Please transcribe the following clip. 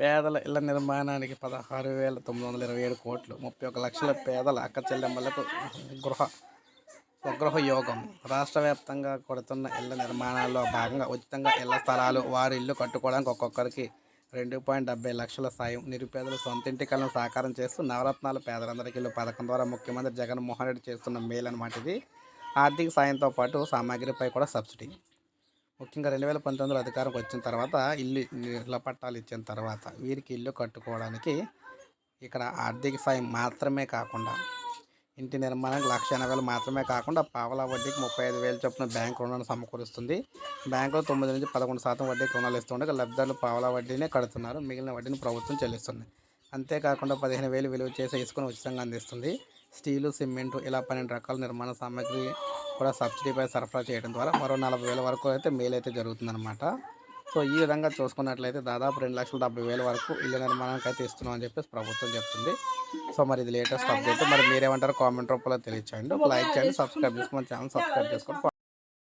పేదల ఇళ్ళ నిర్మాణానికి పదహారు వేల తొమ్మిది వందల ఇరవై ఏడు కోట్లు ముప్పై ఒక లక్షల పేదల అక్క చెల్లెమ్మలకు గృహ స్వగృహ యోగం. రాష్ట్ర వ్యాప్తంగా కొడుతున్న ఇళ్ళ నిర్మాణాల్లో భాగంగా ఉచితంగా ఇళ్ళ స్థలాలు వారి ఇల్లు కట్టుకోవడానికి ఒక్కొక్కరికి రెండు పాయింట్ డెబ్బై లక్షల సాయం. నిరుపేదలు సొంత ఇంటి కలను సాకారం చేస్తూ నవరత్నాలు పేదలందరికీ ఇల్లు పథకం ద్వారా ముఖ్యమంత్రి జగన్మోహన్ రెడ్డి చేస్తున్న మేలు అనమాట ఇది ఆర్థిక సాయంతో పాటు సామాగ్రిపై కూడా సబ్సిడీ. ముఖ్యంగా రెండు వేల పంతొమ్మిదిలో అధికారంకి వచ్చిన తర్వాత ఇల్లు ఇళ్ళ పట్టాలు ఇచ్చిన తర్వాత వీరికి ఇల్లు కట్టుకోవడానికి ఇక్కడ ఆర్థిక సాయం మాత్రమే కాకుండా ఇంటి నిర్మాణానికి లక్ష ఎనభై వేలు మాత్రమే కాకుండా పావలా వడ్డీకి ముప్పై ఐదు వేలు చొప్పున బ్యాంకు రుణాన్ని సమకూరుస్తుంది. బ్యాంకులో తొమ్మిది నుంచి పదకొండు శాతం వడ్డీకి రుణాలు ఇస్తుండగా లబ్ధాలు పావలా వడ్డీనే కడుతున్నారు. మిగిలిన వడ్డీని ప్రభుత్వం చెల్లిస్తుంది. అంతేకాకుండా పదిహేను వేలు విలువ చేసే ఇసుకను ఉచితంగా అందిస్తుంది. స్టీలు సిమెంటు ఇలా పన్నెండు రకాల నిర్మాణ సామాగ్రి కూడా సబ్సిడీపై సరఫరా చేయడం ద్వారా మరో నలభై వేల వరకు అయితే మేలు అయితే జరుగుతుందన్నమాట. సో ఈ విధంగా చూసుకున్నట్లయితే దాదాపు రెండు లక్షల డెబ్బై వేల వరకు ఇళ్ళ నిర్మాణానికి అయితే ఇస్తున్నాం అని చెప్పేసి ప్రభుత్వం చెప్తుంది. సో మరి ఇది లేటెస్ట్ అప్డేట్. మరి మీరేమంటారు కామెంట్ రూపంలో తెలియచేయండి. లైక్ చేయండి సబ్స్క్రైబ్ చేసుకోండి ఛానల్ సబ్స్క్రైబ్ చేసుకోండి.